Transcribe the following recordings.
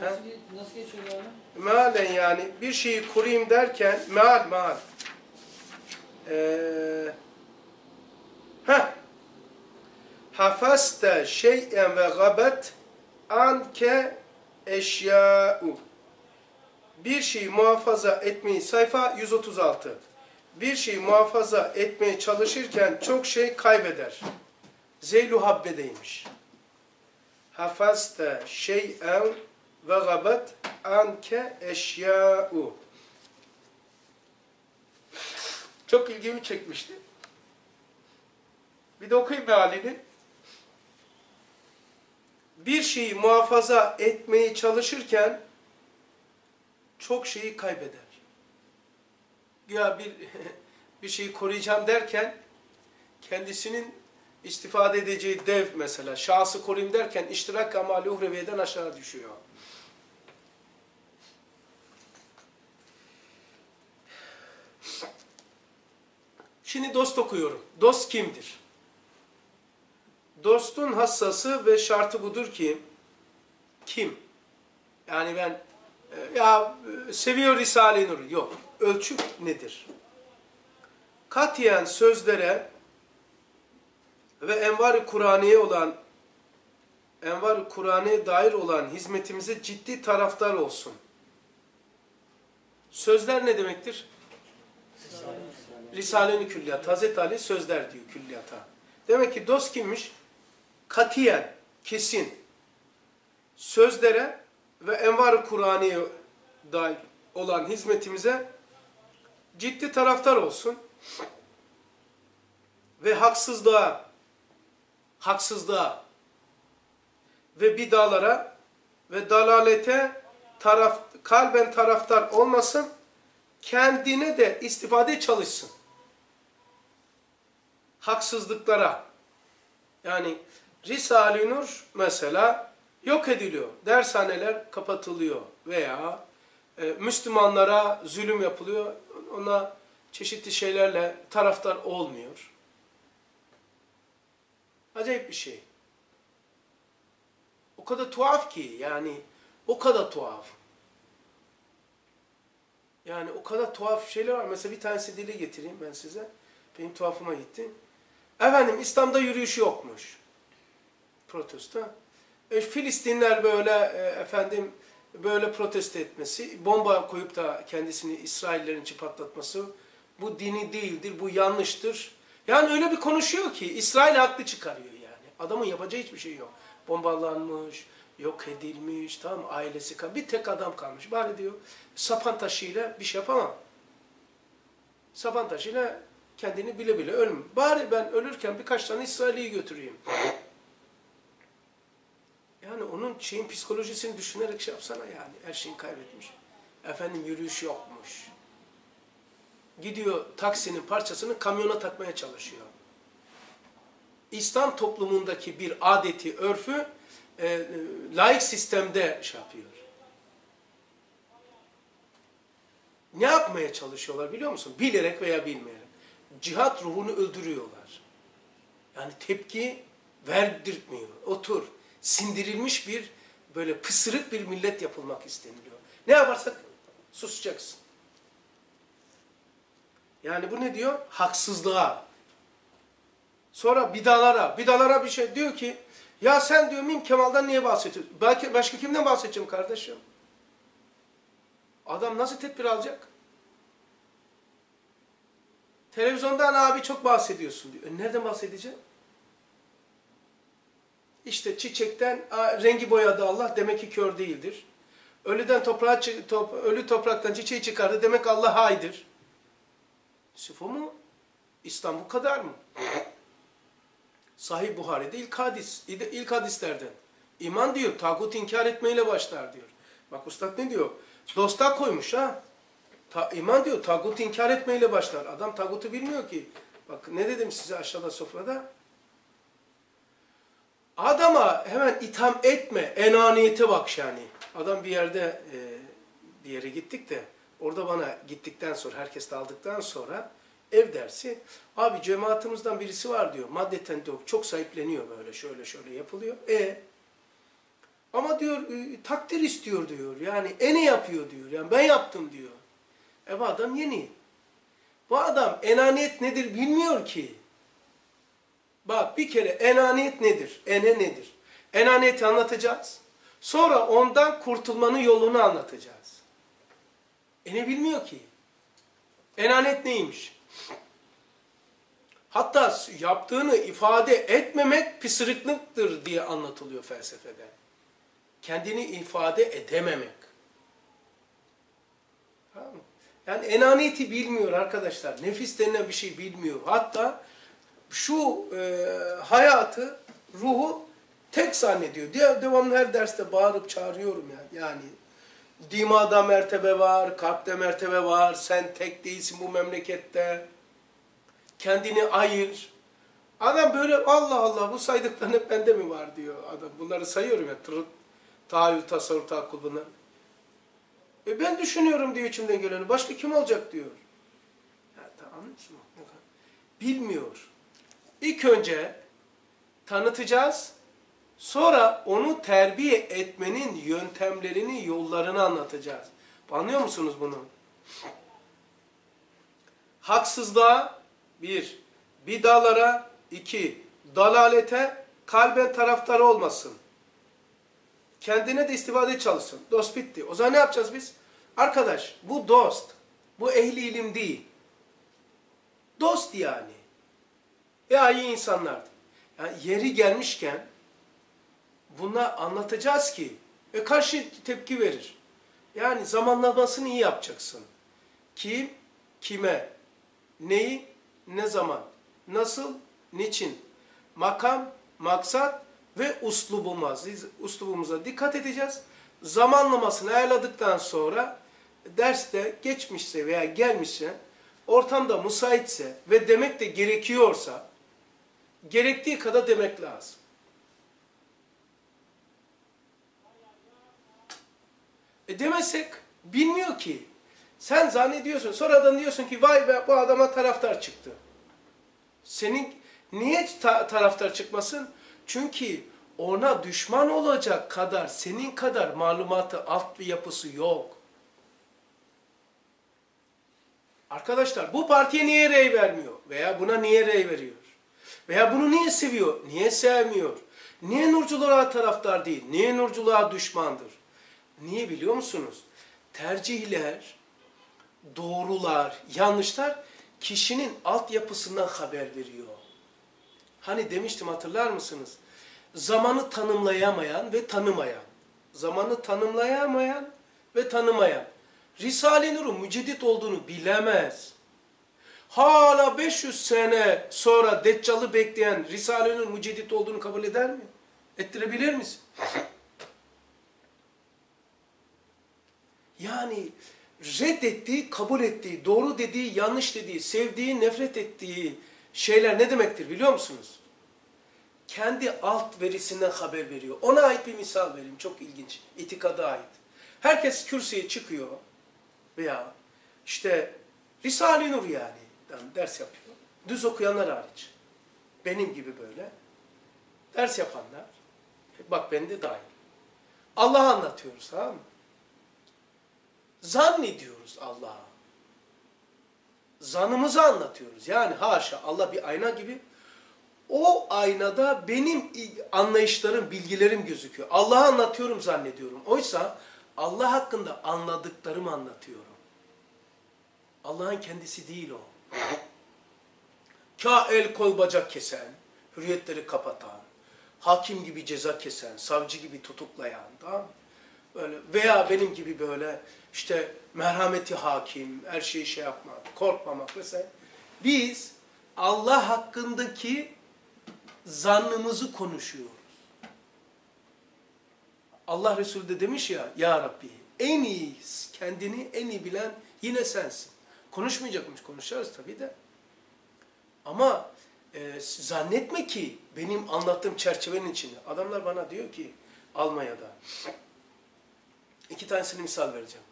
Nasıl, nasıl geçiyor yani? Mealen yani bir şeyi koruyayım derken meal meal. Ee, heh. Hafazte şey'en ve gabet anke eşya'u. Bir şeyi muhafaza etmeyi sayfa 136. Bir şeyi muhafaza etmeye çalışırken çok şey kaybeder. Zeylu habbedeymiş. Hafazte şey'en ve gabet anke eşya'u. Çok ilgimi çekmişti. Bir de okuyayım mealini. Bir şeyi muhafaza etmeye çalışırken çok şeyi kaybeder. Ya bir bir şeyi koruyacağım derken kendisinin istifade edeceği dev mesela şahsı koruyayım derken iştirak amali uhreviyeden aşağı düşüyor. Şimdi dost okuyorum. Dost kimdir? Dostun hassası ve şartı budur ki kim? Yani ben e, ya e, seviyor Risale-i Nur. Yok. Ölçü nedir? Katiyen sözlere ve envar-ı Kur'an'ya olan envar-ı Kur'an'a dair olan hizmetimize ciddi taraftar olsun. Sözler ne demektir? Risale-i Külliyat. Hazreti Ali sözler diyor külliyata. Demek ki dost kimmiş? Katiyen, kesin. Sözlere ve envar-ı Kur'an'a dair olan hizmetimize ciddi taraftar olsun. Ve haksızlığa, haksızlığa ve bidalara ve dalalete taraf, kalben taraftar olmasın, kendine de istifade çalışsın. Haksızlıklara. Yani Risale-i Nur mesela yok ediliyor. Dershaneler kapatılıyor veya e, Müslümanlara zulüm yapılıyor. Ona çeşitli şeylerle taraftar olmuyor. Acayip bir şey. O kadar tuhaf ki yani o kadar tuhaf. Yani o kadar tuhaf şeyler var. Mesela bir tanesi dile getireyim ben size. Benim tuhafıma gitti. Efendim İslam'da yürüyüş yokmuş. Protesto. E, Filistinler böyle e, efendim böyle protesto etmesi, bomba koyup da kendisini İsraillerin patlatması bu dini değildir, bu yanlıştır. Yani öyle bir konuşuyor ki İsrail haklı çıkarıyor yani. Adamın yapacağı hiçbir şey yok. Bombalanmış, yok edilmiş, tamam ailesi kalmış. Bir tek adam kalmış. Bari diyor sapan taşıyla bir şey yapamam. Sapan taşıyla kendini bile bile ölüm. Bari ben ölürken birkaç tane İsrail'i götüreyim. Yani onun şeyin psikolojisini düşünerek şey yapsana yani. Her şeyini kaybetmiş. Efendim yürüyüş yokmuş. Gidiyor taksinin parçasını kamyona takmaya çalışıyor. İslam toplumundaki bir adeti, örfü e, e, laik sistemde şey yapıyor. Ne yapmaya çalışıyorlar biliyor musun? Bilerek veya bilmeyerek. Cihat ruhunu öldürüyorlar. Yani tepki verdirtmiyor. Otur. Sindirilmiş bir böyle pısırık bir millet yapılmak isteniliyor. Ne yaparsak susacaksın. Yani bu ne diyor? Haksızlığa. Sonra bidalara. Bidalara bir şey diyor ki ya sen diyor Min Kemal'dan niye bahsediyorsun? Belki başka kimden bahsedeceğim kardeşim? Adam nasıl tedbir alacak? Televizyondan abi çok bahsediyorsun diyor. E nereden bahsedeceğim? İşte çiçekten rengi boyadı Allah demek ki kör değildir. Ölüden toprağa top, ölü topraktan çiçeği çıkardı demek Allah haydır. Sıfo mu? İslam bu kadar mı? Sahih Buhari'de ilk hadis, ilk hadislerden. İman diyor, tağut inkar etmeyle başlar diyor. Bak ustad ne diyor? Dosta koymuş ha. Ta, iman diyor, tağut inkar etmeyle başlar. Adam tağutu bilmiyor ki. Bak ne dedim size aşağıda sofrada? Adama hemen itham etme, enaniyete bak yani. Adam bir yerde, e, bir yere gittik de, orada bana gittikten sonra, herkes aldıktan sonra ev dersi, abi cemaatimizden birisi var diyor, maddeten diyor, çok sahipleniyor böyle, şöyle şöyle yapılıyor. E Ama diyor e, takdir istiyor diyor. Yani ene yapıyor diyor. Yani ben yaptım diyor. E bu adam yeni. Bu adam enaniyet nedir bilmiyor ki. Bak bir kere enaniyet nedir? Ene nedir? Enaniyeti anlatacağız. Sonra ondan kurtulmanın yolunu anlatacağız. Ene bilmiyor ki. Enanet neymiş? Hatta yaptığını ifade etmemek pısırıklıktır diye anlatılıyor felsefede. Kendini ifade edememek. Tamam mı? Yani enaniyeti bilmiyor arkadaşlar. Nefis denilen bir şey bilmiyor. Hatta şu e, hayatı, ruhu tek zannediyor. Diye devamlı her derste bağırıp çağırıyorum yani. Yani dimada mertebe var, kalpte mertebe var, sen tek değilsin bu memlekette. Kendini ayır. Adam böyle Allah Allah bu saydıkların hep bende mi var diyor adam. Bunları sayıyorum ya. Tahayyül, tasavvur, tahakkul bunlar. E ben düşünüyorum diyor içimden geleni. Başka kim olacak diyor. Ya tamam? Bilmiyor. İlk önce tanıtacağız. Sonra onu terbiye etmenin yöntemlerini, yollarını anlatacağız. Anlıyor musunuz bunu? Haksızlığa bir, bidalara iki, dalalete kalben taraftarı olmasın. Kendine de istifade çalışsın. Dost bitti. O zaman ne yapacağız biz? Arkadaş bu dost. Bu ehli ilim değil. Dost yani. Ya iyi insanlar. Yani yeri gelmişken buna anlatacağız ki ve karşı tepki verir. Yani zamanlamasını iyi yapacaksın. Kim, kime, neyi, ne zaman, nasıl, niçin, makam, maksat ve uslubumuz, uslubumuza dikkat edeceğiz. Zamanlamasını ayarladıktan sonra derste geçmişse veya gelmişse, ortamda müsaitse ve demek de gerekiyorsa, gerektiği kadar demek lazım. E demezsek bilmiyor ki. Sen zannediyorsun, sonradan diyorsun ki vay be bu adama taraftar çıktı. Senin niye ta taraftar çıkmasın? Çünkü ona düşman olacak kadar, senin kadar malumatı, alt bir yapısı yok. Arkadaşlar bu partiye niye rey vermiyor? Veya buna niye rey veriyor? Veya bunu niye seviyor? Niye sevmiyor? Niye nurculuğa taraftar değil? Niye nurculuğa düşmandır? Niye biliyor musunuz? Tercihler, doğrular, yanlışlar kişinin altyapısından haber veriyor. Hani demiştim hatırlar mısınız? Zamanı tanımlayamayan ve tanımayan. Zamanı tanımlayamayan ve tanımayan. Risale-i Nur'un müceddit olduğunu bilemez. Hala 500 sene sonra Deccal'ı bekleyen Risale-i Nur müceddit olduğunu kabul eder mi? Ettirebilir misin? Yani reddettiği, kabul ettiği, doğru dediği, yanlış dediği, sevdiği, nefret ettiği şeyler ne demektir biliyor musunuz? Kendi alt verisinden haber veriyor. Ona ait bir misal vereyim. Çok ilginç. İtikada ait. Herkes kürsüye çıkıyor veya işte Risale-i Nur yani ders yapıyor. Düz okuyanlar hariç. Benim gibi böyle. Ders yapanlar. Bak ben de dahil. Allah'ı anlatıyoruz tamam mı? Zannediyoruz Allah'a. Zanımızı anlatıyoruz. Yani haşa Allah bir ayna gibi. O aynada benim anlayışlarım, bilgilerim gözüküyor. Allah'ı anlatıyorum zannediyorum. Oysa Allah hakkında anladıklarımı anlatıyorum. Allah'ın kendisi değil o. Ka el kol bacak kesen, hürriyetleri kapatan, hakim gibi ceza kesen, savcı gibi tutuklayan, tamam Böyle veya benim gibi böyle işte merhameti hakim, her şeyi şey yapmak, korkmamak vesaire. Biz Allah hakkındaki zannımızı konuşuyoruz. Allah Resulü de demiş ya, Ya Rabbi en iyi, kendini en iyi bilen yine sensin. Konuşmayacakmış, konuşacağız tabii de. Ama e, zannetme ki benim anlattığım çerçevenin içinde. Adamlar bana diyor ki Almanya'da, iki tanesini misal vereceğim.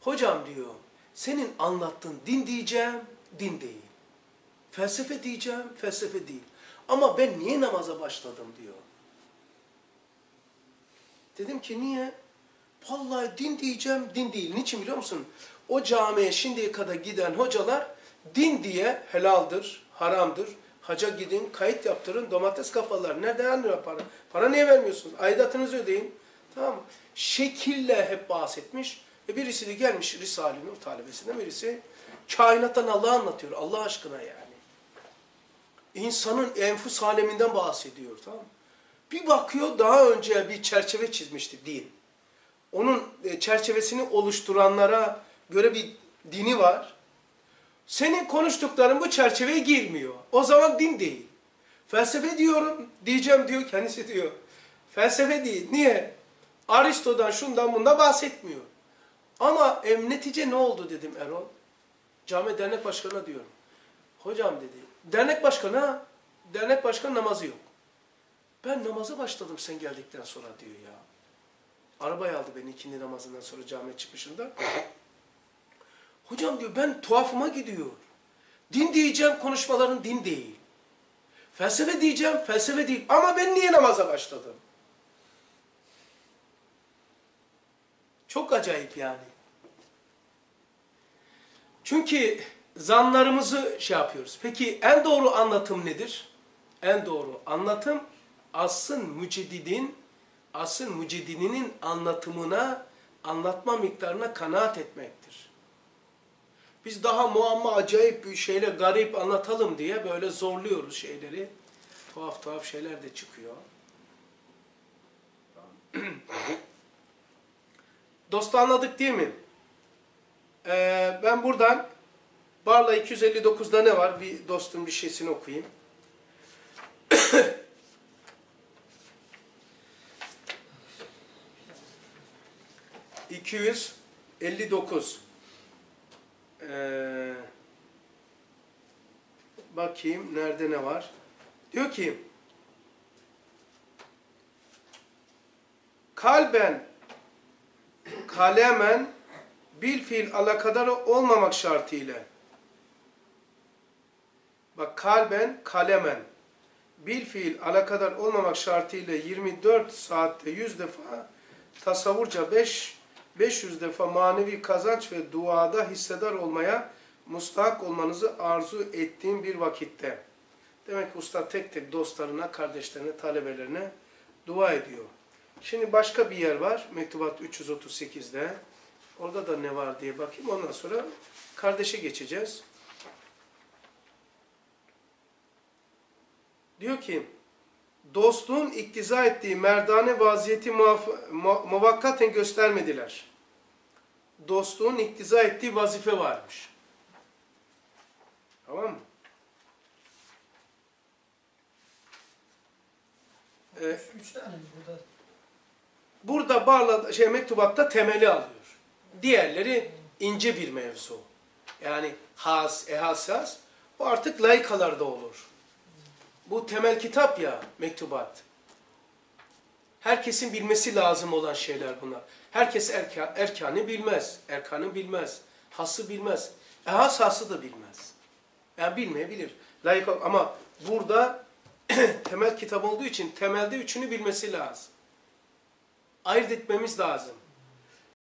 Hocam diyor, senin anlattığın din diyeceğim, din değil. Felsefe diyeceğim, felsefe değil. Ama ben niye namaza başladım diyor. Dedim ki niye? Vallahi din diyeceğim, din değil. Niçin biliyor musun? O camiye şimdiye kadar giden hocalar din diye helaldir, haramdır. Haca gidin, kayıt yaptırın, domates kafalar. Nereden alıyor para? Para niye vermiyorsunuz? Aidatınızı ödeyin. Tamam mı? Şekille hep bahsetmiş. E birisi de gelmiş Risale-i Nur talebesinden birisi. Kainattan Allah anlatıyor. Allah aşkına yani. İnsanın enfus aleminden bahsediyor. Tamam mı? Bir bakıyor daha önce bir çerçeve çizmişti din. Onun e, çerçevesini oluşturanlara göre bir dini var. Senin konuştukların bu çerçeveye girmiyor. O zaman din değil. Felsefe diyorum, diyeceğim diyor, kendisi diyor. Felsefe değil. Niye? Aristo'dan şundan bundan bahsetmiyor. Ama em, netice ne oldu dedim Erol. Cami dernek başkanına diyorum. Hocam dedi, dernek başkanı dernek başkanı namazı yok. Ben namaza başladım sen geldikten sonra diyor ya. Arabaya aldı beni ikindi namazından sonra camiye çıkışında. Hocam diyor ben tuhafıma gidiyor. Din diyeceğim konuşmaların din değil. Felsefe diyeceğim felsefe değil. Ama ben niye namaza başladım? Çok acayip yani. Çünkü zanlarımızı şey yapıyoruz. Peki en doğru anlatım nedir? En doğru anlatım asrın müceddidin, asrın müceddidinin anlatımına, anlatma miktarına kanaat etmektir. Biz daha muamma acayip bir şeyle garip anlatalım diye böyle zorluyoruz şeyleri. Tuhaf tuhaf şeyler de çıkıyor. Dostu anladık değil mi? Ee, ben buradan Barla 259'da ne var? Bir dostun bir şeysini okuyayım. ...259... Ee, bakayım nerede ne var? Diyor ki... Kalben, kalemen, bil fiil alakadar olmamak şartıyla... Bak kalben, kalemen, bil fiil alakadar olmamak şartıyla 24 saatte 100 defa tasavvurca 5 500 defa manevi kazanç ve duada hissedar olmaya mustahak olmanızı arzu ettiğim bir vakitte. Demek ki usta tek tek dostlarına, kardeşlerine, talebelerine dua ediyor. Şimdi başka bir yer var. Mektubat 338'de. Orada da ne var diye bakayım. Ondan sonra kardeşe geçeceğiz. Diyor ki, dostluğun iktiza ettiği merdane vaziyeti muaf- mu- muvakkaten göstermediler. Dostluğun iktiza ettiği vazife varmış. Tamam mı? Ee, Üç, üç tane burada? Burada Barla şey mektubatta temeli alıyor. Diğerleri ince bir mevzu. Yani has, ehasas o artık layıkalarda olur. Bu temel kitap ya mektubat. Herkesin bilmesi lazım olan şeyler bunlar. Herkes erka, erkanı bilmez. Erkanı bilmez. Hası bilmez. Ehas da bilmez. Yani bilmeyebilir. Layık ama burada temel kitap olduğu için temelde üçünü bilmesi lazım. Ayırt etmemiz lazım.